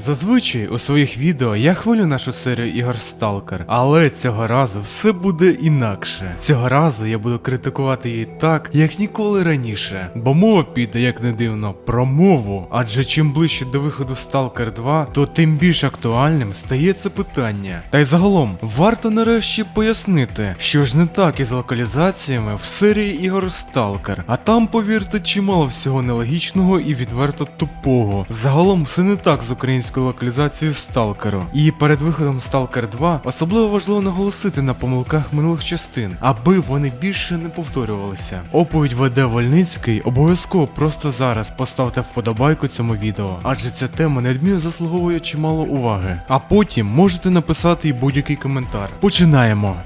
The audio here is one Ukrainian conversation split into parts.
Зазвичай у своїх відео я хвалю нашу серію ігор Stalker, але цього разу все буде інакше. Цього разу я буду критикувати її так, як ніколи раніше. Бо мова піде, як не дивно, про мову. Адже чим ближче до виходу Stalker 2, то тим більш актуальним стає це питання. Та й загалом, варто нарешті пояснити, що ж не так із локалізаціями в серії ігор Stalker. А там, повірте, чимало всього нелогічного і відверто тупого. Загалом все не так з українською локалізацією Сталкеру. І перед виходом Stalker 2 особливо важливо наголосити на помилках минулих частин, аби вони більше не повторювалися. Оповідь веде Вольницький, обов'язково просто зараз поставте вподобайку цьому відео, адже ця тема неодмінно заслуговує чимало уваги. А потім можете написати і будь-який коментар. Починаємо.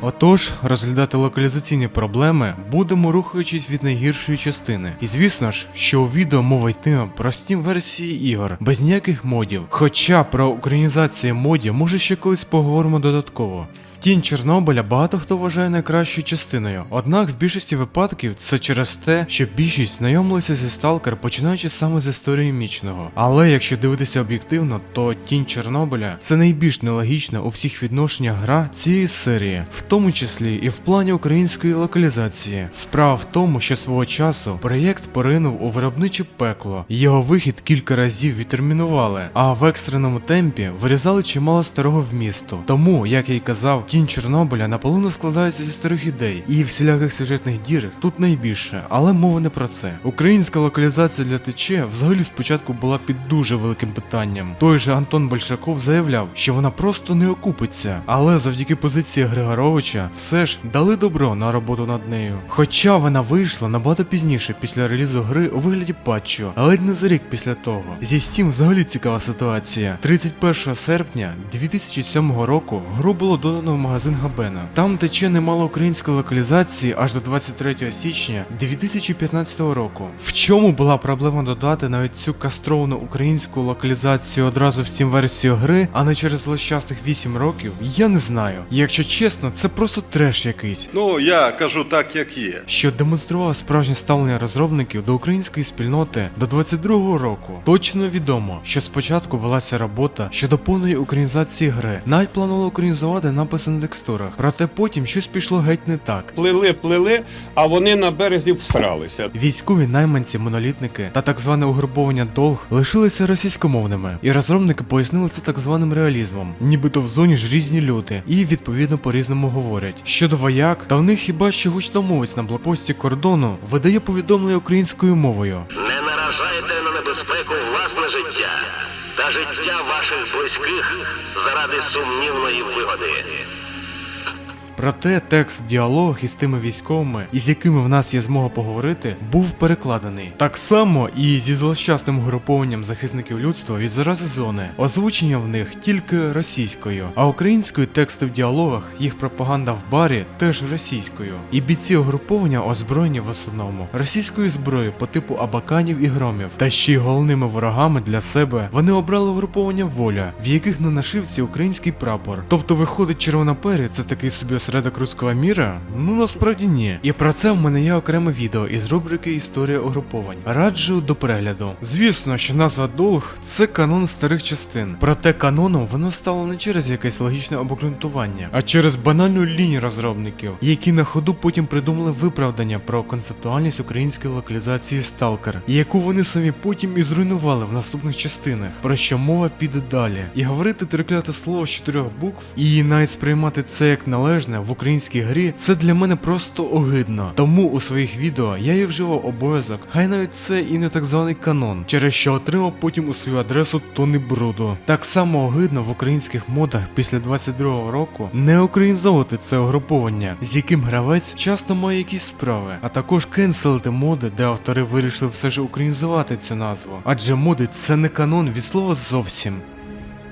Отож, розглядати локалізаційні проблеми будемо рухаючись від найгіршої частини. І звісно ж, що у відео мова йтиме про Steam версії ігор, без ніяких модів. Хоча про українізацію модів може ще колись поговоримо додатково. Тінь Чорнобиля багато хто вважає найкращою частиною, однак в більшості випадків це через те, що більшість знайомилися зі Сталкер починаючи саме з історії мічного. Але якщо дивитися об'єктивно, то Тінь Чорнобиля це найбільш нелогічна у всіх відношеннях гра цієї серії, в тому числі і в плані української локалізації. Справа в тому, що свого часу проєкт поринув у виробниче пекло, його вихід кілька разів відтермінували, а в екстреному темпі вирізали чимало старого вмісту. Тому, як я й казав, тінь Чорнобиля наполовину складається зі старих ідей, і всіляких сюжетних дір тут найбільше, але мова не про це. Українська локалізація для ТЧ взагалі спочатку була під дуже великим питанням. Той же Антон Большаков заявляв, що вона просто не окупиться, але завдяки позиції Григоровича все ж дали добро на роботу над нею. Хоча вона вийшла набагато пізніше після релізу гри у вигляді патчу, ледь не за рік після того. Зі Steam взагалі цікава ситуація. 31 серпня 2007 року гру було додано в магазин Габена. Там тече немало української локалізації аж до 23 січня 2015 року. В чому була проблема додати навіть цю кастровану українську локалізацію одразу в Steam версію гри, а не через злощасних 8 років, я не знаю. Якщо чесно, це просто треш якийсь. Ну, я кажу так, як є. Що демонстрував справжнє ставлення розробників до української спільноти до 22-го року. Точно відомо, що спочатку велася робота щодо повної українізації гри. Навіть планували українізувати написи на текстурах. Проте потім щось пішло геть не так. Плили, плили, а вони на березі всралися. Військові найманці, монолітники та так зване угруповання долг лишилися російськомовними, і розробники пояснили це так званим реалізмом, нібито в зоні ж різні люди, і відповідно по-різному говорять. Щодо вояк, та в них хіба що гучномовець на блокпості кордону видає повідомлення українською мовою. Не наражайте на небезпеку власне життя та життя ваших близьких заради сумнівної вигоди. Проте текст діалог із тими військовими, із якими в нас є змога поговорити, був перекладений. Так само і зі злощасним групованням захисників людства від зарази зони. Озвучення в них тільки російською, а українською тексти в діалогах, їх пропаганда в барі теж російською. І бійці угруповання озброєні в основному російською зброєю по типу абаканів і громів. Та ще й головними ворогами для себе вони обрали угруповання воля, в яких на нашивці український прапор. Тобто виходить червонопері, це такий собі осередок руського міра? Ну насправді ні. І про це в мене є окреме відео із рубрики Історія угруповань. Раджу до перегляду. Звісно, що назва долг це канон старих частин. Проте каноном воно стало не через якесь логічне обґрунтування, а через банальну лінію розробників, які на ходу потім придумали виправдання про концептуальність української локалізації Stalker, яку вони самі потім і зруйнували в наступних частинах, про що мова піде далі. І говорити трикляте слово з чотирьох букв, і навіть сприймати це як належне в українській грі, це для мене просто огидно. Тому у своїх відео я і вживав обов'язок, хай навіть це і не так званий канон, через що отримав потім у свою адресу тони бруду. Так само огидно в українських модах після 22-го року не українізовувати це угруповання, з яким гравець часто має якісь справи, а також кенселити моди, де автори вирішили все ж українізувати цю назву. Адже моди це не канон від слова зовсім.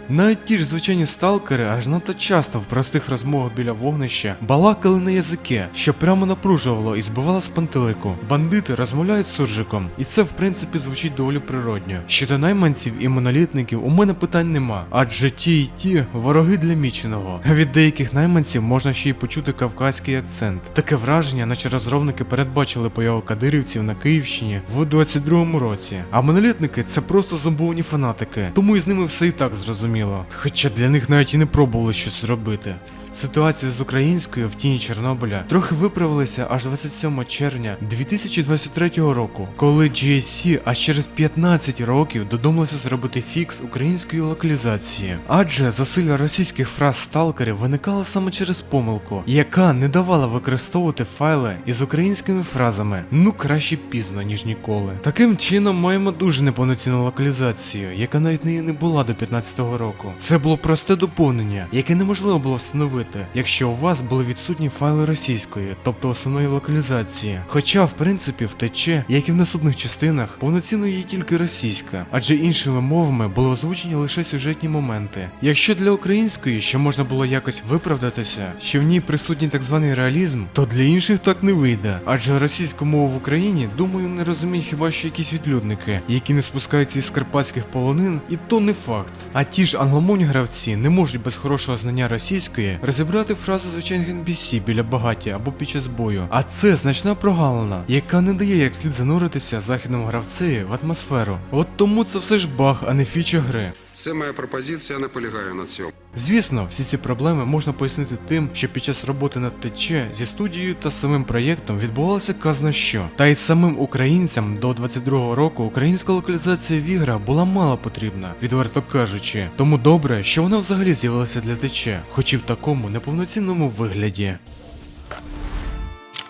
Навіть ті ж звичайні сталкери аж надто часто в простих розмовах біля вогнища балакали на язике, що прямо напружувало і збивало з пантелику. Бандити розмовляють з суржиком, і це в принципі звучить доволі природньо. Щодо найманців і монолітників у мене питань нема, адже ті і ті вороги для міченого. Від деяких найманців можна ще й почути кавказький акцент. Таке враження, наче розробники передбачили появу кадирівців на Київщині в 22-му році. А монолітники це просто зомбовані фанатики, тому і з ними все і так зрозуміло. Хоча для них навіть і не пробували щось робити. Ситуація з українською в тіні Чорнобиля трохи виправилася аж 27 червня 2023 року, коли GSC аж через 15 років додумалося зробити фікс української локалізації. Адже засилля російських фраз сталкерів виникало саме через помилку, яка не давала використовувати файли із українськими фразами ну краще пізно, ніж ніколи. Таким чином маємо дуже неповноцінну локалізацію, яка навіть неї не була до 15-го року. Це було просте доповнення, яке неможливо було встановити, якщо у вас були відсутні файли російської, тобто основної локалізації. Хоча, в принципі, втече, як і в наступних частинах, повноцінно є тільки російська, адже іншими мовами були озвучені лише сюжетні моменти. Якщо для української ще можна було якось виправдатися, що в ній присутній так званий реалізм, то для інших так не вийде. Адже російську мову в Україні, думаю, не розуміють хіба що якісь відлюдники, які не спускаються із карпатських полонин, і то не факт. А ті ж англомовні гравці не можуть без хорошого знання російської розібрати фразу звичайних NPC біля багаття або під час бою. А це значна прогалина, яка не дає як слід зануритися західному гравцеві в атмосферу. От тому це все ж баг, а не фіча гри. Це моя пропозиція, наполягаю на цьому. Звісно, всі ці проблеми можна пояснити тим, що під час роботи над ТЧ зі студією та самим проєктом відбувалося казна що. Та й самим українцям до 22-го року українська локалізація в іграх була мало потрібна, відверто кажучи. Тому добре, що вона взагалі з'явилася для ТЧ, хоч і в такому неповноцінному вигляді.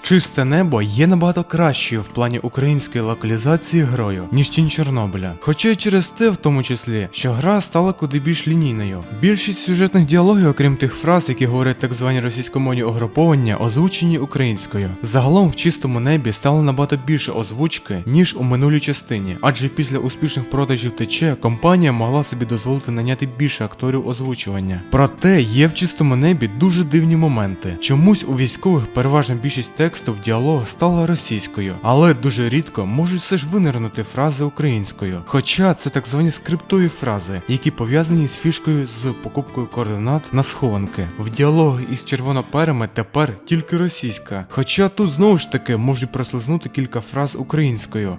Чисте небо є набагато кращою в плані української локалізації грою, ніж тінь Чорнобиля. Хоча й через те, в тому числі, що гра стала куди більш лінійною. Більшість сюжетних діалогів, окрім тих фраз, які говорять так звані російськомовні угруповання, озвучені українською. Загалом в чистому небі стало набагато більше озвучки, ніж у минулій частині, адже після успішних продажів ТЧ компанія могла собі дозволити наняти більше акторів озвучування. Проте є в чистому небі дуже дивні моменти. Чомусь у військових переважна більшість тексту в діалогах стала російською, але дуже рідко можуть все ж винирнути фрази українською. Хоча це так звані скриптові фрази, які пов'язані з фішкою з покупкою координат на схованки. В діалог із червоноперами тепер тільки російська. Хоча тут знову ж таки можуть прослизнути кілька фраз українською.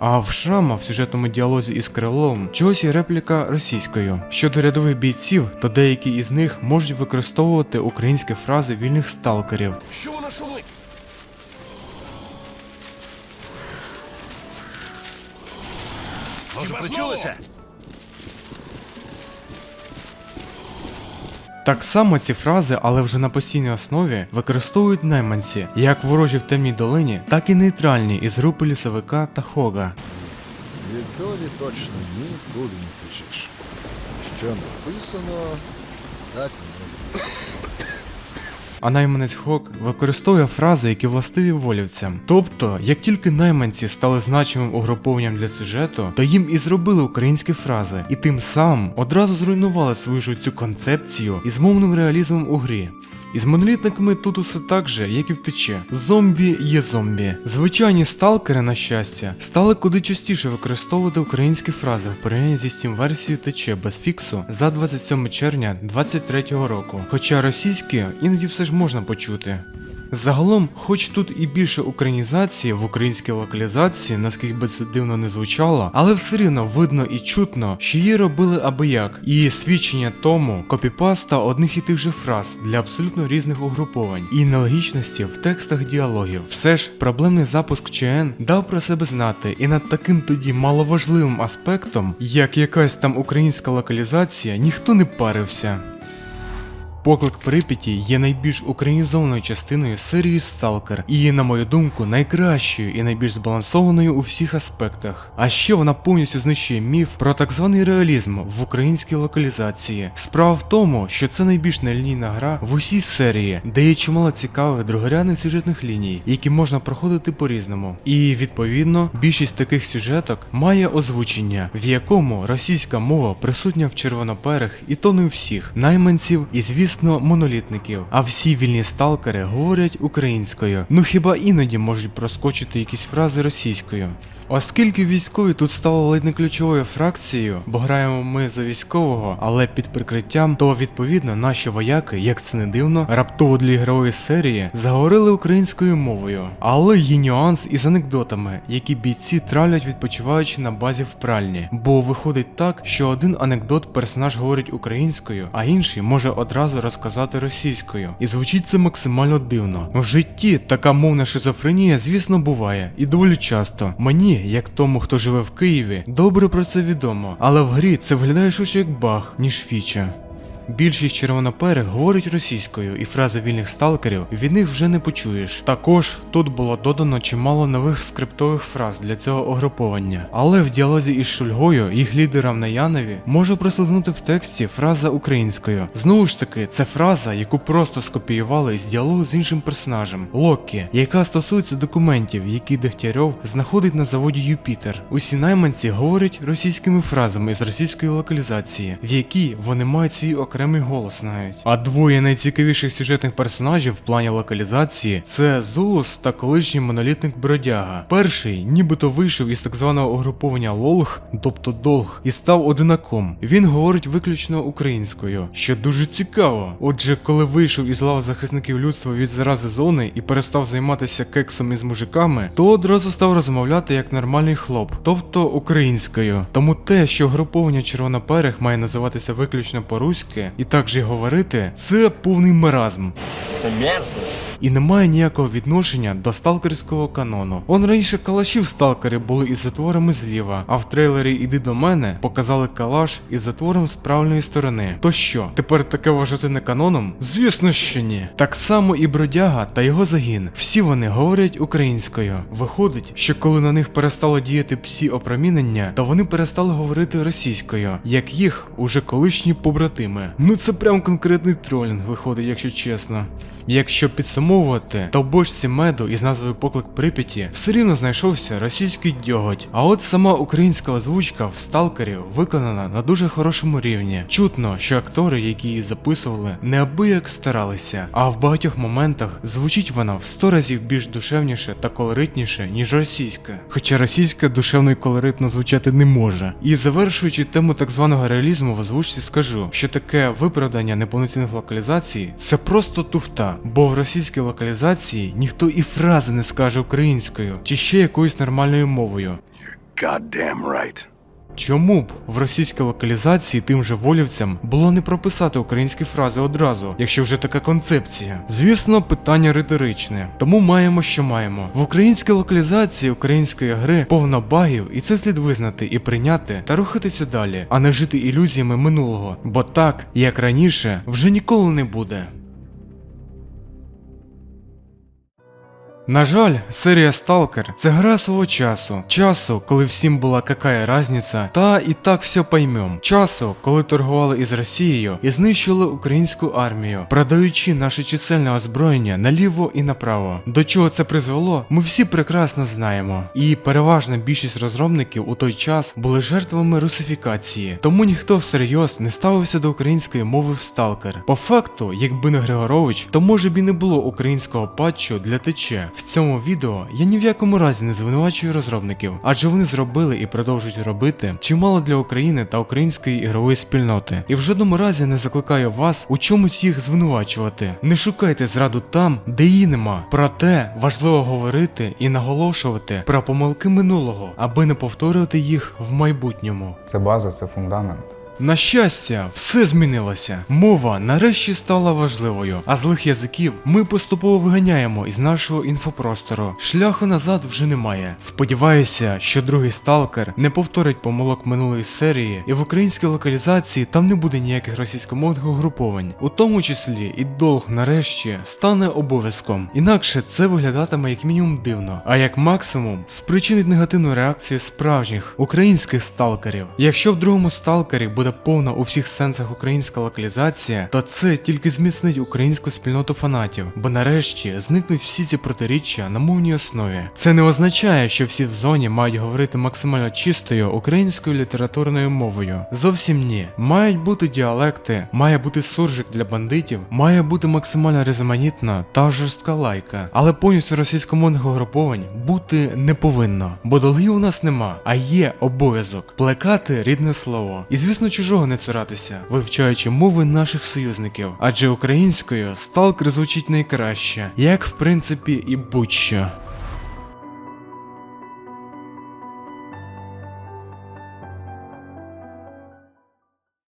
А в Шрама в сюжетному діалозі із Криловим чогось є репліка російською. Щодо рядових бійців, то деякі із них можуть використовувати українські фрази вільних сталкерів. Що вона шумить? Може, почулися? Так само ці фрази, але вже на постійній основі, використовують найманці, як ворожі в темній долині, так і нейтральні із групи лісовика та Хога. Від долі точно нікуди не втечеш. Що написано, так не. А найманець Хок використовує фрази, які властиві волівцям. Тобто, як тільки найманці стали значимим угруповуванням для сюжету, то їм і зробили українські фрази, і тим самим одразу зруйнували свою ж цю концепцію із мовним реалізмом у грі. Із монолітниками тут усе так же, як і втече. Зомбі є зомбі. Звичайні сталкери, на щастя, стали куди частіше використовувати українські фрази в порівнянні зі стім версією тече без фіксу за 27 червня 2023 року. Хоча російські іноді все ж можна почути. Загалом, хоч тут і більше українізації в українській локалізації, наскільки би це дивно не звучало, але все рівно видно і чутно, що її робили аби як. І свідчення тому копіпаста одних і тих же фраз для абсолютно різних угруповань і нелогічності в текстах діалогів. Все ж проблемний запуск ЧН дав про себе знати, і над таким тоді маловажливим аспектом, як якась там українська локалізація, ніхто не парився. Поклик Прип'яті є найбільш українізованою частиною серії Сталкер і на мою думку, найкращою і найбільш збалансованою у всіх аспектах. А ще вона повністю знищує міф про так званий реалізм в українській локалізації. Справа в тому, що це найбільш нелінійна гра в усій серії, де є чимало цікавих другорядних сюжетних ліній, які можна проходити по-різному. І відповідно більшість таких сюжеток має озвучення, в якому російська мова присутня в червоноперих і то не всіх найманців і, звісно, монолітників. А всі вільні сталкери говорять українською. Ну хіба іноді можуть проскочити якісь фрази російською. Оскільки військові тут стали ледь не ключовою фракцією, бо граємо ми за військового, але під прикриттям, то відповідно наші вояки, як це не дивно, раптово для ігрової серії заговорили українською мовою. Але є нюанс із анекдотами, які бійці травлять відпочиваючи на базі в пральні. Бо виходить так, що один анекдот персонаж говорить українською, а інший може одразу розказати російською. І звучить це максимально дивно. В житті така мовна шизофренія, звісно, буває, і доволі часто. Мені, як тому, хто живе в Києві, добре про це відомо, але в грі це виглядає швидше як баг, ніж фіча. Більшість червоноперих говорять російською, і фрази вільних сталкерів від них вже не почуєш. Також тут було додано чимало нових скриптових фраз для цього угруповання. Але в діалозі із Шульгою, їх лідером на Янові, може прослизнути в тексті фраза українською. Знову ж таки, це фраза, яку просто скопіювали з діалогу з іншим персонажем Локі, яка стосується документів, які Дегтярьов знаходить на заводі Юпітер. Усі найманці говорять російськими фразами з російської локалізації, в якій вони мають свій окремий голос навіть. А двоє найцікавіших сюжетних персонажів в плані локалізації це Зулус та колишній монолітник Бродяга. Перший нібито вийшов із так званого угруповання Лолг, тобто Долг, і став одинаком. Він говорить виключно українською, що дуже цікаво. Отже, коли вийшов із лав захисників людства від зарази зони і перестав займатися кексом із мужиками, то одразу став розмовляти як нормальний хлоп, тобто українською. Тому те, що груповання червоноперих має називатися виключно по-руськи і так же говорити, це повний маразм. Це мерзость. І не має ніякого відношення до сталкерського канону. Он раніше калаші в сталкері були із затворами зліва, а в трейлері Іди до мене показали калаш із затвором з правильної сторони. То що, тепер таке вважати не каноном? Звісно, що ні. Так само і бродяга та його загін. Всі вони говорять українською. Виходить, що коли на них перестало діяти псі опромінення, то вони перестали говорити російською, як їх уже колишні побратими. Ну це прям конкретний тролінг виходить, якщо чесно. Якщо підсумовувати, то в бочці меду із назвою Поклик Прип'яті все рівно знайшовся російський дьоготь. А от сама українська озвучка в сталкері виконана на дуже хорошому рівні. Чутно, що актори, які її записували, неабияк старалися, а в багатьох моментах звучить вона в сто разів більш душевніше та колоритніше, ніж російська. Хоча російська душевно і колоритно звучати не може. І завершуючи тему так званого реалізму в озвучці, скажу, що таке виправдання неповноцінних локалізацій це просто туфта, бо в російській локалізації ніхто і фрази не скаже українською чи ще якоюсь нормальною мовою. Goddamn right. Чому б в російській локалізації тим же волівцям було не прописати українські фрази одразу, якщо вже така концепція? Звісно, питання риторичне, тому маємо, що маємо. В українській локалізації української гри повно багів, і це слід визнати і прийняти та рухатися далі, а не жити ілюзіями минулого, бо так, як раніше, вже ніколи не буде. На жаль, серія Сталкер це гра свого часу. Часу, коли всім була какая разниця, та і так все поймем. Часу, коли торгували із Росією і знищили українську армію, продаючи наше чисельне озброєння наліво і направо. До чого це призвело, ми всі прекрасно знаємо. І переважна більшість розробників у той час були жертвами русифікації, тому ніхто всерйоз не ставився до української мови в Сталкер. По факту, якби не Григорович, то може б і не було українського патчу для тече. В цьому відео я ні в якому разі не звинувачую розробників, адже вони зробили і продовжують робити чимало для України та української ігрової спільноти. І в жодному разі не закликаю вас у чомусь їх звинувачувати. Не шукайте зраду там, де її нема. Проте важливо говорити і наголошувати про помилки минулого, аби не повторювати їх в майбутньому. Це база, це фундамент. На щастя, все змінилося. Мова нарешті стала важливою, а злих язиків ми поступово виганяємо із нашого інфопростору. Шляху назад вже немає. Сподіваюся, що другий сталкер не повторить помилок минулої серії, і в українській локалізації там не буде ніяких російськомовних угруповань, у тому числі і долг нарешті стане обов'язком. Інакше це виглядатиме як мінімум дивно, а як максимум спричинить негативну реакцію справжніх українських сталкерів. Якщо в другому сталкері буде повна у всіх сенсах українська локалізація, то це тільки зміцнить українську спільноту фанатів, бо нарешті зникнуть всі ці протиріччя на мовній основі. Це не означає, що всі в зоні мають говорити максимально чистою українською літературною мовою. Зовсім ні. Мають бути діалекти, має бути суржик для бандитів, має бути максимально різноманітна та жорстка лайка. Але повністю російськомовних угруповань бути не повинно, бо долгів у нас нема, а є обов'язок плекати рідне слово. І звісно, чужого не цуратися, вивчаючи мови наших союзників. Адже українською сталкер звучить найкраще, як в принципі і будь-що.